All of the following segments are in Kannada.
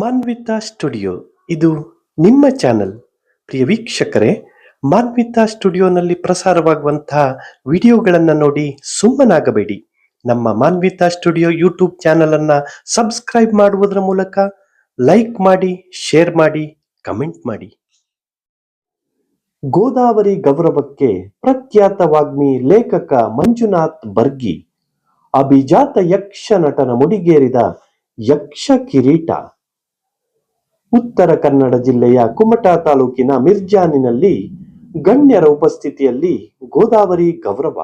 ಮಾನ್ವಿತಾ ಸ್ಟುಡಿಯೋ. ಇದು ನಿಮ್ಮ ಚಾನಲ್. ಪ್ರಿಯ ವೀಕ್ಷಕರೇ, ಮಾನ್ವಿತಾ ಸ್ಟುಡಿಯೋನಲ್ಲಿ ಪ್ರಸಾರವಾಗುವಂತಹ ವಿಡಿಯೋಗಳನ್ನು ನೋಡಿ ಸುಮ್ಮನಾಗಬೇಡಿ. ನಮ್ಮ ಮಾನ್ವಿತಾ ಸ್ಟುಡಿಯೋ ಯೂಟ್ಯೂಬ್ ಚಾನೆಲ್ ಅನ್ನ ಸಬ್ಸ್ಕ್ರೈಬ್ ಮಾಡುವುದರ ಮೂಲಕ ಲೈಕ್ ಮಾಡಿ, ಶೇರ್ ಮಾಡಿ, ಕಮೆಂಟ್ ಮಾಡಿ. ಗೋದಾವರಿ ಗೌರವಕ್ಕೆ ಪ್ರಖ್ಯಾತ ವಾಗ್ಮಿ ಲೇಖಕ ಮಂಜುನಾಥ್ ಬರ್ಗಿ, ಅಭಿಜಾತ ಯಕ್ಷ ನಟನ ಮುಡಿಗೇರಿದ ಯಕ್ಷ ಕಿರೀಟ. ಉತ್ತರ ಕನ್ನಡ ಜಿಲ್ಲೆಯ ಕುಮಟಾ ತಾಲೂಕಿನ ಮಿರ್ಜಾನಿನಲ್ಲಿ ಗಣ್ಯರ ಉಪಸ್ಥಿತಿಯಲ್ಲಿ ಗೋದಾವರಿ ಗೌರವ.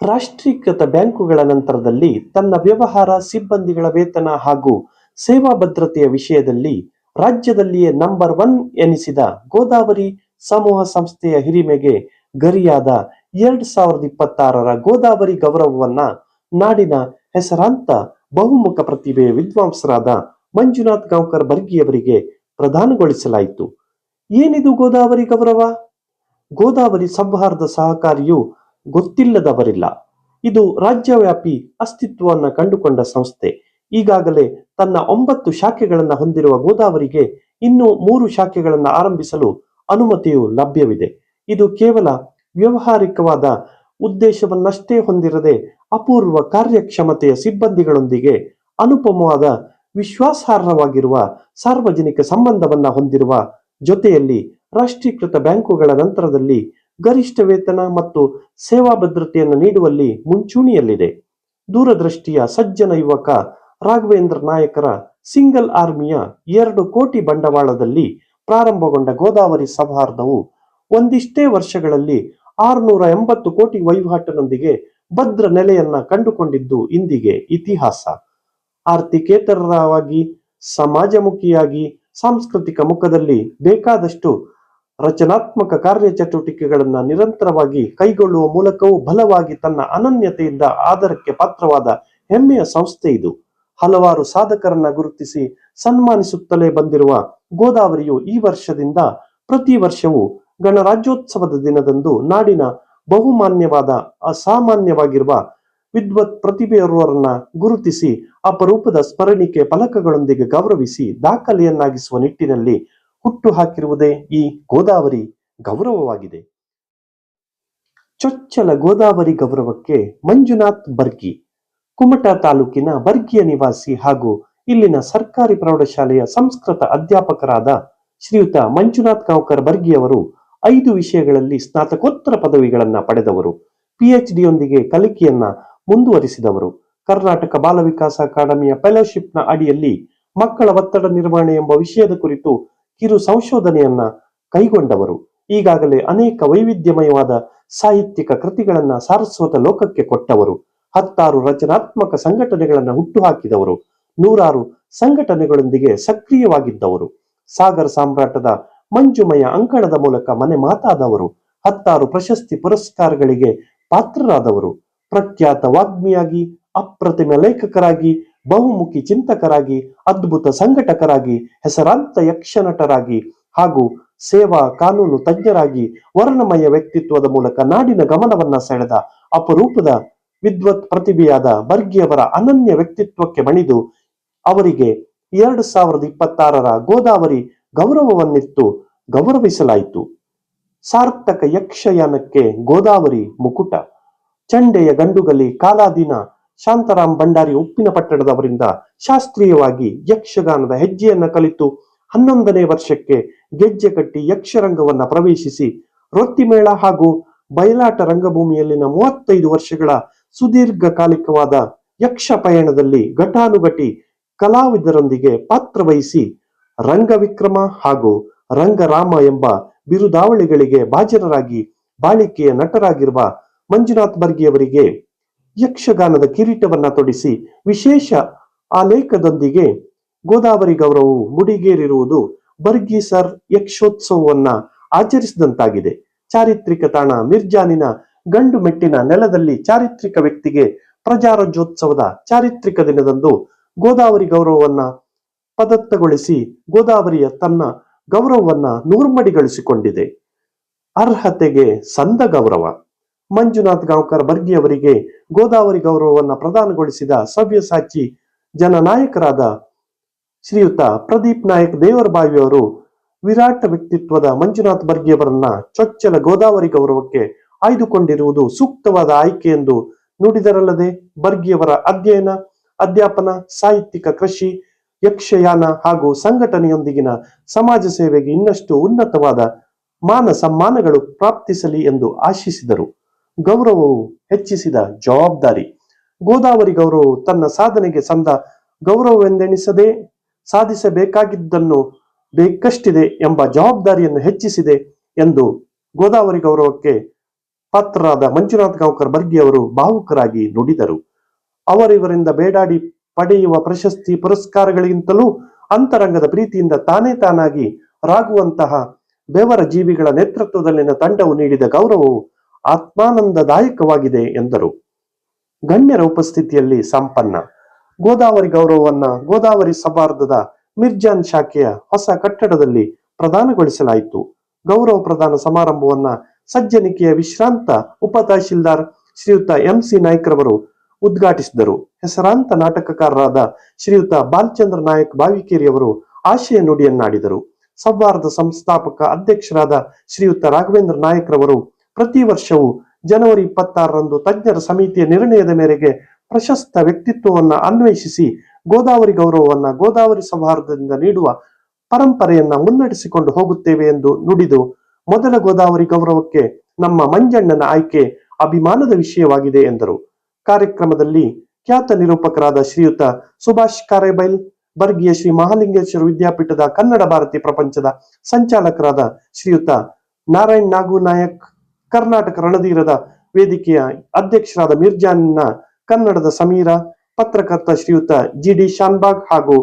ರಾಷ್ಟ್ರೀಕೃತ ಬ್ಯಾಂಕುಗಳ ನಂತರದಲ್ಲಿ ತನ್ನ ವ್ಯವಹಾರ, ಸಿಬ್ಬಂದಿಗಳ ವೇತನ ಹಾಗೂ ಸೇವಾ ಭದ್ರತೆಯ ವಿಷಯದಲ್ಲಿ ರಾಜ್ಯದಲ್ಲಿಯೇ ನಂಬರ್ ಒನ್ ಎನಿಸಿದ ಗೋದಾವರಿ ಸಮೂಹ ಸಂಸ್ಥೆಯ ಹಿರಿಮೆಗೆ ಗರಿಯಾದ ಎರಡ್ ಸಾವಿರದ ಇಪ್ಪತ್ತಾರರ ಗೋದಾವರಿ ಗೌರವವನ್ನ ನಾಡಿನ ಹೆಸರಾಂತ ಬಹುಮುಖ ಪ್ರತಿಭೆಯ ವಿದ್ವಾಂಸರಾದ ಮಂಜುನಾಥ್ ಗಾಂವ್ಕರ್ ಬರ್ಗಿಯವರಿಗೆ ಪ್ರದಾನಗೊಳಿಸಲಾಯಿತು ಏನಿದು ಗೋದಾವರಿ ಗೌರವ? ಗೋದಾವರಿ ಸಂಹಾರದ ಸಹಕಾರಿಯು ಗೊತ್ತಿಲ್ಲದವರಿಲ್ಲ. ಇದು ರಾಜ್ಯವ್ಯಾಪಿ ಅಸ್ತಿತ್ವವನ್ನು ಕಂಡುಕೊಂಡ ಸಂಸ್ಥೆ. ಈಗಾಗಲೇ ತನ್ನ ಒಂಬತ್ತು ಶಾಖೆಗಳನ್ನು ಹೊಂದಿರುವ ಗೋದಾವರಿಗೆ ಇನ್ನೂ ಮೂರು ಶಾಖೆಗಳನ್ನು ಆರಂಭಿಸಲು ಅನುಮತಿಯು ಲಭ್ಯವಿದೆ. ಇದು ಕೇವಲ ವ್ಯವಹಾರಿಕವಾದ ಉದ್ದೇಶವನ್ನಷ್ಟೇ ಹೊಂದಿರದೆ ಅಪೂರ್ವ ಕಾರ್ಯಕ್ಷಮತೆಯ ಸಿಬ್ಬಂದಿಗಳೊಂದಿಗೆ ಅನುಪಮವಾದ ವಿಶ್ವಾಸಾರ್ಹವಾಗಿರುವ ಸಾರ್ವಜನಿಕ ಸಂಬಂಧವನ್ನ ಹೊಂದಿರುವ ಜೊತೆಯಲ್ಲಿ ರಾಷ್ಟ್ರೀಕೃತ ಬ್ಯಾಂಕುಗಳ ನಂತರದಲ್ಲಿ ಗರಿಷ್ಠ ವೇತನ ಮತ್ತು ಸೇವಾ ಭದ್ರತೆಯನ್ನು ನೀಡುವಲ್ಲಿ ಮುಂಚೂಣಿಯಲ್ಲಿದೆ. ದೂರದೃಷ್ಟಿಯ ಸಜ್ಜನ ಯುವಕ ರಾಘವೇಂದ್ರ ನಾಯಕರ ಸಿಂಗಲ್ ಆರ್ಮಿಯ ಎರಡು ಕೋಟಿ ಬಂಡವಾಳದಲ್ಲಿ ಪ್ರಾರಂಭಗೊಂಡ ಗೋದಾವರಿ ಸೌಹಾರ್ದವು ಒಂದಿಷ್ಟೇ ವರ್ಷಗಳಲ್ಲಿ ಆರುನೂರ ಎಂಬತ್ತು ಕೋಟಿ ವಹಿವಾಟಿನೊಂದಿಗೆ ಭದ್ರ ನೆಲೆಯನ್ನ ಕಂಡುಕೊಂಡಿದ್ದು ಇಂದಿಗೆ ಇತಿಹಾಸ. ಆರ್ಥಿಕೇತರವಾಗಿ ಸಮಾಜಮುಖಿಯಾಗಿ, ಸಾಂಸ್ಕೃತಿಕ ಮುಖದಲ್ಲಿ ಬೇಕಾದಷ್ಟು ರಚನಾತ್ಮಕ ಕಾರ್ಯಚಟುವಟಿಕೆಗಳನ್ನ ನಿರಂತರವಾಗಿ ಕೈಗೊಳ್ಳುವ ಮೂಲಕವೂ ಬಲವಾಗಿ ತನ್ನ ಅನನ್ಯತೆಯಿಂದ ಆಧಾರಕ್ಕೆ ಪಾತ್ರವಾದ ಹೆಮ್ಮೆಯ ಸಂಸ್ಥೆ ಇದು. ಹಲವಾರು ಸಾಧಕರನ್ನ ಗುರುತಿಸಿ ಸನ್ಮಾನಿಸುತ್ತಲೇ ಬಂದಿರುವ ಗೋದಾವರಿಯು ಈ ವರ್ಷದಿಂದ ಪ್ರತಿ ವರ್ಷವೂ ಗಣರಾಜ್ಯೋತ್ಸವದ ದಿನದಂದು ನಾಡಿನ ಬಹುಮಾನ್ಯವಾದ ಅಸಾಮಾನ್ಯವಾಗಿರುವ ವಿದ್ವತ್ ಪ್ರತಿಭೆಯರುವರನ್ನ ಗುರುತಿಸಿ, ಅಪರೂಪದ ಸ್ಮರಣಿಕೆ ಫಲಕಗಳೊಂದಿಗೆ ಗೌರವಿಸಿ, ದಾಖಲೆಯನ್ನಾಗಿಸುವ ನಿಟ್ಟಿನಲ್ಲಿ ಹುಟ್ಟು ಹಾಕಿರುವುದೇ ಈ ಗೋದಾವರಿ ಗೌರವವಾಗಿದೆ. ಚೊಚ್ಚಲ ಗೋದಾವರಿ ಗೌರವಕ್ಕೆ ಮಂಜುನಾಥ್ ಬರ್ಗಿ, ಕುಮಟಾ ತಾಲೂಕಿನ ಬರ್ಗಿಯ ನಿವಾಸಿ ಹಾಗೂ ಇಲ್ಲಿನ ಸರ್ಕಾರಿ ಪ್ರೌಢಶಾಲೆಯ ಸಂಸ್ಕೃತ ಅಧ್ಯಾಪಕರಾದ ಶ್ರೀಯುತ ಮಂಜುನಾಥ್ ಗಾಂವ್ಕರ್ ಬರ್ಗಿಯವರು ಐದು ವಿಷಯಗಳಲ್ಲಿ ಸ್ನಾತಕೋತ್ತರ ಪದವಿಗಳನ್ನ ಪಡೆದವರು. ಪಿಎಚ್ ಡಿಯೊಂದಿಗೆ ಕಲಿಕೆಯನ್ನ ಮುಂದುವರಿಸಿದವರು. ಕರ್ನಾಟಕ ಬಾಲ ವಿಕಾಸ ಅಕಾಡೆಮಿಯ ಫೆಲೋಶಿಪ್ನ ಅಡಿಯಲ್ಲಿ ಮಕ್ಕಳ ಒತ್ತಡ ನಿರ್ವಹಣೆ ಎಂಬ ವಿಷಯದ ಕುರಿತು ಕಿರು ಸಂಶೋಧನೆಯನ್ನ ಕೈಗೊಂಡವರು. ಈಗಾಗಲೇ ಅನೇಕ ವೈವಿಧ್ಯಮಯವಾದ ಸಾಹಿತ್ಯಿಕ ಕೃತಿಗಳನ್ನ ಸಾರಸ್ವತ ಲೋಕಕ್ಕೆ ಕೊಟ್ಟವರು. ಹತ್ತಾರು ರಚನಾತ್ಮಕ ಸಂಘಟನೆಗಳನ್ನ ಹುಟ್ಟುಹಾಕಿದವರು. ನೂರಾರು ಸಂಘಟನೆಗಳೊಂದಿಗೆ ಸಕ್ರಿಯವಾಗಿದ್ದವರು. ಸಾಗರ ಸಾಮ್ರಾಟದ ಮಂಜುಮಯ ಅಂಕಣದ ಮೂಲಕ ಮನೆ ಮಾತಾದವರು. ಹತ್ತಾರು ಪ್ರಶಸ್ತಿ ಪುರಸ್ಕಾರಗಳಿಗೆ ಪಾತ್ರರಾದವರು. ಪ್ರಖ್ಯಾತ ವಾಗ್ಮಿಯಾಗಿ, ಅಪ್ರತಿಮ ಲೇಖಕರಾಗಿ, ಬಹುಮುಖಿ ಚಿಂತಕರಾಗಿ, ಅದ್ಭುತ ಸಂಘಟಕರಾಗಿ, ಹೆಸರಾಂತ ಯಕ್ಷನಟರಾಗಿ ಹಾಗೂ ಸೇವಾ ಕಾನೂನು ತಜ್ಞರಾಗಿ ವರ್ಣಮಯ ವ್ಯಕ್ತಿತ್ವದ ಮೂಲಕ ನಾಡಿನ ಗಮನವನ್ನ ಸೆಳೆದ ಅಪರೂಪದ ವಿದ್ವತ್ ಪ್ರತಿಭೆಯಾದ ಬರ್ಗಿಯವರ ಅನನ್ಯ ವ್ಯಕ್ತಿತ್ವಕ್ಕೆ ಮಣಿದು ಅವರಿಗೆ ಎರಡು ಸಾವಿರದ ಇಪ್ಪತ್ತಾರರ ಗೋದಾವರಿ ಗೌರವವನ್ನಿತ್ತು, ಗೌರವಿಸಲಾಯಿತು. ಸಾರ್ಥಕ ಯಕ್ಷಯಾನಕ್ಕೆ ಗೋದಾವರಿ ಮುಕುಟ. ಚಂಡೆಯ ಗಂಡುಗಲಿ ಕಾಲಾದಿನ ಶಾಂತರಾಮ್ ಭಂಡಾರಿ ಉಪ್ಪಿನ ಪಟ್ಟಣದವರಿಂದ ಶಾಸ್ತ್ರೀಯವಾಗಿ ಯಕ್ಷಗಾನದ ಹೆಜ್ಜೆಯನ್ನ ಕಲಿತು ಹನ್ನೊಂದನೇ ವರ್ಷಕ್ಕೆ ಗೆಜ್ಜೆ ಕಟ್ಟಿ ಯಕ್ಷರಂಗವನ್ನ ಪ್ರವೇಶಿಸಿ ರೊಟ್ಟಿಮೇಳ ಹಾಗೂ ಬಯಲಾಟ ರಂಗಭೂಮಿಯಲ್ಲಿನ ಮೂವತ್ತೈದು ವರ್ಷಗಳ ಸುದೀರ್ಘ ಕಾಲಿಕವಾದ ಯಕ್ಷ ಪಯಣದಲ್ಲಿ ಘಟಾನುಘಟಿ ಕಲಾವಿದರೊಂದಿಗೆ ಪಾತ್ರವಹಿಸಿ ರಂಗವಿಕ್ರಮ ಹಾಗೂ ರಂಗರಾಮ ಎಂಬ ಬಿರುದಾವಳಿಗಳಿಗೆ ಭಾಜನರಾಗಿ ಬಾಳಿಕೆಯ ನಟರಾಗಿರುವ ಮಂಜುನಾಥ್ ಬರ್ಗಿಯವರಿಗೆ ಯಕ್ಷಗಾನದ ಕಿರೀಟವನ್ನ ತೊಡಿಸಿ ವಿಶೇಷ ಆಲೇಖದೊಂದಿಗೆ ಗೋದಾವರಿ ಗೌರವವು ಮುಡಿಗೇರಿರುವುದು ಬರ್ಗಿ ಸರ್ ಯಕ್ಷೋತ್ಸವವನ್ನ ಆಚರಿಸಿದಂತಾಗಿದೆ. ಚಾರಿತ್ರಿಕ ತಾಣ ಮಿರ್ಜಾನಿನ ಗಂಡು ಮೆಟ್ಟಿನ ನೆಲದಲ್ಲಿ ಚಾರಿತ್ರಿಕ ವ್ಯಕ್ತಿಗೆ ಪ್ರಜಾರಾಜ್ಯೋತ್ಸವದ ಚಾರಿತ್ರಿಕ ದಿನದಂದು ಗೋದಾವರಿ ಗೌರವವನ್ನ ಪದತ್ತಗೊಳಿಸಿ ಗೋದಾವರಿಯ ತನ್ನ ಗೌರವವನ್ನ ನೂರ್ಮಡಿಗಳಿಸಿಕೊಂಡಿದೆ ಅರ್ಹತೆಗೆ ಸಂದ ಗೌರವ. ಮಂಜುನಾಥ್ ಗಾಂವ್ಕರ್ ಬರ್ಗಿಯವರಿಗೆ ಗೋದಾವರಿ ಗೌರವವನ್ನು ಪ್ರದಾನಗೊಳಿಸಿದ ಸವ್ಯಸಾಚಿ ಜನನಾಯಕರಾದ ಶ್ರೀಯುತ ಪ್ರದೀಪ್ ನಾಯಕ್ ದೇವರಬಾವಿಯವರು ವಿರಾಟ ವ್ಯಕ್ತಿತ್ವದ ಮಂಜುನಾಥ್ ಬರ್ಗಿಯವರನ್ನ ಚೊಚ್ಚಲ ಗೋದಾವರಿ ಗೌರವಕ್ಕೆ ಆಯ್ದುಕೊಂಡಿರುವುದು ಸೂಕ್ತವಾದ ಆಯ್ಕೆ ಎಂದು ನುಡಿದರಲ್ಲದೆ ಬರ್ಗಿಯವರ ಅಧ್ಯಯನ, ಅಧ್ಯಾಪನ, ಸಾಹಿತ್ಯಿಕ ಕೃಷಿ, ಯಕ್ಷಯಾನ ಹಾಗೂ ಸಂಘಟನೆಯೊಂದಿಗಿನ ಸಮಾಜ ಸೇವೆಗೆ ಇನ್ನಷ್ಟು ಉನ್ನತವಾದ ಮಾನ ಸಮ್ಮಾನಗಳು ಪ್ರಾಪ್ತಿಸಲಿ ಎಂದು ಆಶಿಸಿದರು. ಗೌರವವು ಹೆಚ್ಚಿಸಿದ ಜವಾಬ್ದಾರಿ. ಗೋದಾವರಿ ಗೌರವವು ತನ್ನ ಸಾಧನೆಗೆ ಸಂದ ಗೌರವವೆಂದೆಣಿಸದೆ ಸಾಧಿಸಬೇಕಾಗಿದ್ದನ್ನು ಬೇಕಷ್ಟಿದೆ ಎಂಬ ಜವಾಬ್ದಾರಿಯನ್ನು ಹೆಚ್ಚಿಸಿದೆ ಎಂದು ಗೋದಾವರಿ ಗೌರವಕ್ಕೆ ಪಾತ್ರರಾದ ಮಂಜುನಾಥ್ ಗಾಂವ್ಕರ್ ಬರ್ಗಿಯವರು ಭಾವುಕರಾಗಿ ನುಡಿದರು. ಅವರಿವರಿಂದ ಬೇಡಾಡಿ ಪಡೆಯುವ ಪ್ರಶಸ್ತಿ ಪುರಸ್ಕಾರಗಳಿಗಿಂತಲೂ ಅಂತರಂಗದ ಪ್ರೀತಿಯಿಂದ ತಾನೇ ತಾನಾಗಿ ರಾಗುವಂತಹ ಬೆವರ ಜೀವಿಗಳ ನೇತೃತ್ವದಲ್ಲಿನ ತಂಡವು ನೀಡಿದ ಗೌರವವು ಆತ್ಮಾನಂದದಾಯಕವಾಗಿದೆ ಎಂದರು. ಗಣ್ಯರ ಉಪಸ್ಥಿತಿಯಲ್ಲಿ ಸಂಪನ್ನ. ಗೋದಾವರಿ ಗೌರವವನ್ನ ಗೋದಾವರಿ ಸಭಾರ್ಧದ ಮಿರ್ಜಾನ್ ಶಾಖೆಯ ಹೊಸ ಕಟ್ಟಡದಲ್ಲಿ ಪ್ರದಾನಗೊಳಿಸಲಾಯಿತು ಗೌರವ ಪ್ರದಾನ ಸಮಾರಂಭವನ್ನ ಸಜ್ಜನಿಕೆಯ ವಿಶ್ರಾಂತ ಉಪ ತಹಶೀಲ್ದಾರ್ ಶ್ರೀಯುತ ಎಂ ಸಿ ನಾಯ್ಕರವರು ಉದ್ಘಾಟಿಸಿದರು. ಹೆಸರಾಂತ ನಾಟಕಕಾರರಾದ ಶ್ರೀಯುತ ಬಾಲಚಂದ್ರ ನಾಯಕ್ ಬಾವಿಕೇರಿಯವರು ಆಶಯ ನುಡಿಯನ್ನಾಡಿದರು. ಸೌಹಾರ್ದ ಸಂಸ್ಥಾಪಕ ಅಧ್ಯಕ್ಷರಾದ ಶ್ರೀಯುತ ರಾಘವೇಂದ್ರ ನಾಯಕ್ ರವರು ಪ್ರತಿ ವರ್ಷವೂ ಜನವರಿ ಇಪ್ಪತ್ತಾರರಂದು ತಜ್ಞರ ಸಮಿತಿಯ ನಿರ್ಣಯದ ಮೇರೆಗೆ ಪ್ರಶಸ್ತ ವ್ಯಕ್ತಿತ್ವವನ್ನು ಅನ್ವೇಷಿಸಿ ಗೋದಾವರಿ ಗೌರವವನ್ನ ಗೋದಾವರಿ ಸೌಹಾರ್ದದಿಂದ ನೀಡುವ ಪರಂಪರೆಯನ್ನ ಮುನ್ನಡೆಸಿಕೊಂಡು ಹೋಗುತ್ತೇವೆ ಎಂದು ನುಡಿದು ಮೊದಲ ಗೋದಾವರಿ ಗೌರವಕ್ಕೆ ನಮ್ಮ ಮಂಜಣ್ಣನ ಆಯ್ಕೆ ಅಭಿಮಾನದ ವಿಷಯವಾಗಿದೆ ಎಂದರು. ಕಾರ್ಯಕ್ರಮದಲ್ಲಿ ಖ್ಯಾತ ನಿರೂಪಕರಾದ ಶ್ರೀಯುತ ಸುಭಾಷ್ ಕಾರೇಬೈಲ್, ಬರ್ಗಿಯ ಶ್ರೀ ಮಹಾಲಿಂಗೇಶ್ವರ ವಿದ್ಯಾಪೀಠದ ಕನ್ನಡ ಭಾರತಿ ಪ್ರಪಂಚದ ಸಂಚಾಲಕರಾದ ಶ್ರೀಯುತ ನಾರಾಯಣ್ ನಾಗು ನಾಯಕ್ ಕರ್ನಾಟಕ ರಣಧೀರದ ವೇದಿಕೆಯ ಅಧ್ಯಕ್ಷರಾದ ಮಿರ್ಜಾನ್ನ ಕನ್ನಡದ ಸಮೀರ, ಪತ್ರಕರ್ತ ಶ್ರೀಯುತ ಜಿ ಡಿ ಶಾನ್ಬಾಗ್ ಹಾಗೂ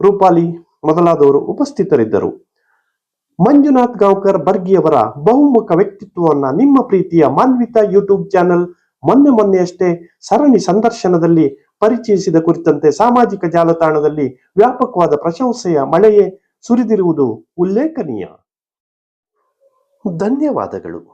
ರೂಪಾಲಿ ಮೊದಲಾದವರು ಉಪಸ್ಥಿತರಿದ್ದರು. ಮಂಜುನಾಥ್ ಗಾಂವ್ಕರ್ ಬರ್ಗಿಯವರ ಬಹುಮುಖ ವ್ಯಕ್ತಿತ್ವವನ್ನು ನಿಮ್ಮ ಪ್ರೀತಿಯ ಮಾನ್ವಿತ ಯೂಟ್ಯೂಬ್ ಚಾನೆಲ್ ಮೊನ್ನೆ ಮೊನ್ನೆಯಷ್ಟೇ ಸರಣಿ ಸಂದರ್ಶನದಲ್ಲಿ ಪರಿಚಯಿಸಿದ ಕುರಿತಂತೆ ಸಾಮಾಜಿಕ ಜಾಲತಾಣದಲ್ಲಿ ವ್ಯಾಪಕವಾದ ಪ್ರಶಂಸೆಯ ಮಳೆಯೇ ಸುರಿದಿರುವುದು ಉಲ್ಲೇಖನೀಯ. ಧನ್ಯವಾದಗಳು.